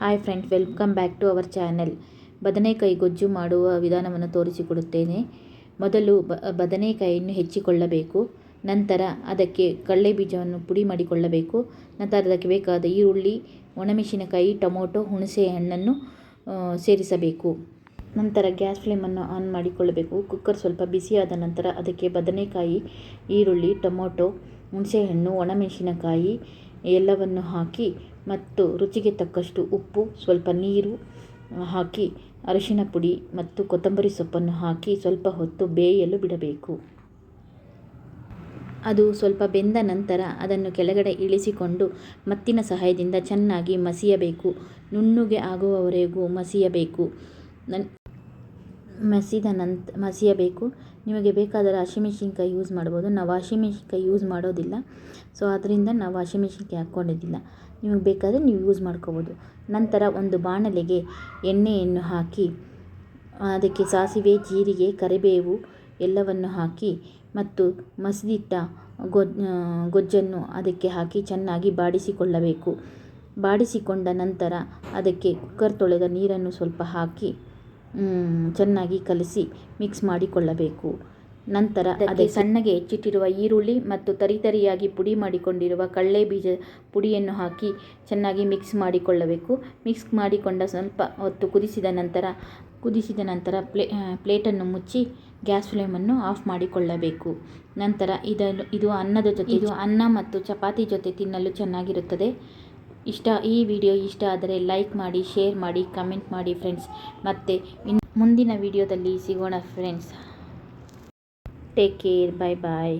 Hi friend welcome back to our channel ಬದನೆಕಾಯಿ ಗೊಜ್ಜು ಮಾಡುವ ವಿಧಾನವನ್ನು ತೋರಿಸಿಕೊಡುತ್ತೇನೆ. ಮೊದಲು ಬ, ಬದನೆಕಾಯಿಯನ್ನು ಹೆಚ್ಚಿಕೊಳ್ಳಬೇಕು. ನಂತರ ಅದಕ್ಕೆ ಕಡಲೆ ಬೀಜವನ್ನು ಪುಡಿ ಮಾಡಿಕೊಳ್ಳಬೇಕು. ನಂತರ ಅದಕ್ಕೆ ಬೇಕಾದ ಈರುಳ್ಳಿ, ಒಣಮೆಣಸಿನಕಾಯಿ, ಟೊಮೊಟೊ, ಹುಣಸೆ ಹಣ್ಣನ್ನು ಸೇರಿಸಬೇಕು. ನಂತರ ಗ್ಯಾಸ್ ಫ್ಲೇಮನ್ನು ಆನ್ ಮಾಡಿಕೊಳ್ಳಬೇಕು. ಕುಕ್ಕರ್ ಸ್ವಲ್ಪ ಬಿಸಿಯಾದ ನಂತರ ಅದಕ್ಕೆ ಬದನೆಕಾಯಿ, ಈರುಳ್ಳಿ, ಟೊಮೊಟೊ ಹುಣಸೆಹಣ್ಣು ಒಣಮೆಣಸಿನಕಾಯಿ ಎಲ್ಲವನ್ನು ಹಾಕಿ ಮತ್ತು ರುಚಿಗೆ ತಕ್ಕಷ್ಟು ಉಪ್ಪು, ಸ್ವಲ್ಪ ನೀರು ಹಾಕಿ, ಅರಿಶಿನ ಪುಡಿ ಮತ್ತು ಕೊತ್ತಂಬರಿ ಸೊಪ್ಪನ್ನು ಹಾಕಿ ಸ್ವಲ್ಪ ಹೊತ್ತು ಬೇಯಲು ಬಿಡಬೇಕು. ಅದು ಸ್ವಲ್ಪ ಬೆಂದ ನಂತರ ಅದನ್ನು ಕೆಳಗಡೆ ಇಳಿಸಿಕೊಂಡು ಮತ್ತಿನ ಸಹಾಯದಿಂದ ಚೆನ್ನಾಗಿ ಮಸಿಯಬೇಕು. ನುಣ್ಣಗೆ ಆಗುವವರೆಗೂ ಮಸಿಯಬೇಕು. ನನ್ ಮಸಿದ ನಂತ, ಮಸಿಯಬೇಕು. ನಿಮಗೆ ಬೇಕಾದರೆ ಹಸಿಮೆಣ್ಸಿನ್ಕಾಯಿ ಯೂಸ್ ಮಾಡ್ಬೋದು. ನಾವು ಹಸಿಮೆಣ್ಸಿನ್ಕಾಯಿ ಯೂಸ್ ಮಾಡೋದಿಲ್ಲ. ಸೊ, ಅದರಿಂದ ನಾವು ಹಸಿಮೆಣ್ಸಿನ್ಕಾಯಿ ಹಾಕ್ಕೊಂಡಿದ್ದಿಲ್ಲ. ನಿಮಗೆ ಬೇಕಾದರೆ ನೀವು ಯೂಸ್ ಮಾಡ್ಕೋಬೋದು. ನಂತರ ಒಂದು ಬಾಣಲೆಗೆ ಎಣ್ಣೆಯನ್ನು ಹಾಕಿ, ಅದಕ್ಕೆ ಸಾಸಿವೆ, ಜೀರಿಗೆ, ಕರಿಬೇವು ಎಲ್ಲವನ್ನು ಹಾಕಿ ಮತ್ತು ಮಸಿದಿಟ್ಟ ಗೊಜ್ ಗೊಜ್ಜನ್ನು ಅದಕ್ಕೆ ಹಾಕಿ ಚೆನ್ನಾಗಿ ಬಾಡಿಸಿಕೊಳ್ಳಬೇಕು. ಬಾಡಿಸಿಕೊಂಡ ನಂತರ ಅದಕ್ಕೆ ಕುಕ್ಕರ್ ತೊಳೆದ ನೀರನ್ನು ಸ್ವಲ್ಪ ಹಾಕಿ ಚೆನ್ನಾಗಿ ಕಲಸಿ ಮಿಕ್ಸ್ ಮಾಡಿಕೊಳ್ಳಬೇಕು. ನಂತರ ಅದಕ್ಕೆ ಸಣ್ಣಗೆ ಹೆಚ್ಚಿಟ್ಟಿರುವ ಈರುಳ್ಳಿ ಮತ್ತು ತರಿತರಿಯಾಗಿ ಪುಡಿ ಮಾಡಿಕೊಂಡಿರುವ ಕಳ್ಳೆ ಬೀಜ ಪುಡಿಯನ್ನು ಹಾಕಿ ಚೆನ್ನಾಗಿ ಮಿಕ್ಸ್ ಮಾಡಿಕೊಳ್ಳಬೇಕು. ಮಿಕ್ಸ್ ಮಾಡಿಕೊಂಡ ಸ್ವಲ್ಪ ಹೊತ್ತು ಕುದಿಸಿದ ನಂತರ ಕುದಿಸಿದ ನಂತರ ಪ್ಲೇ ಪ್ಲೇಟನ್ನು ಮುಚ್ಚಿ ಗ್ಯಾಸ್ ಫ್ಲೇಮನ್ನು ಆಫ್ ಮಾಡಿಕೊಳ್ಳಬೇಕು. ನಂತರ ಇದನ್ನು ಇದು ಅನ್ನದ ಜೊತೆ ಇದು ಅನ್ನ ಮತ್ತು ಚಪಾತಿ ಜೊತೆ ತಿನ್ನಲು ಚೆನ್ನಾಗಿರುತ್ತದೆ. ಇಷ್ಟ, ಈ ವಿಡಿಯೋ ಇಷ್ಟ ಆದರೆ ಲೈಕ್ ಮಾಡಿ, ಶೇರ್ ಮಾಡಿ, ಕಮೆಂಟ್ ಮಾಡಿ ಫ್ರೆಂಡ್ಸ್. ಮತ್ತು ಮುಂದಿನ ವಿಡಿಯೋದಲ್ಲಿ ಸಿಗೋಣ friends. Take care bye bye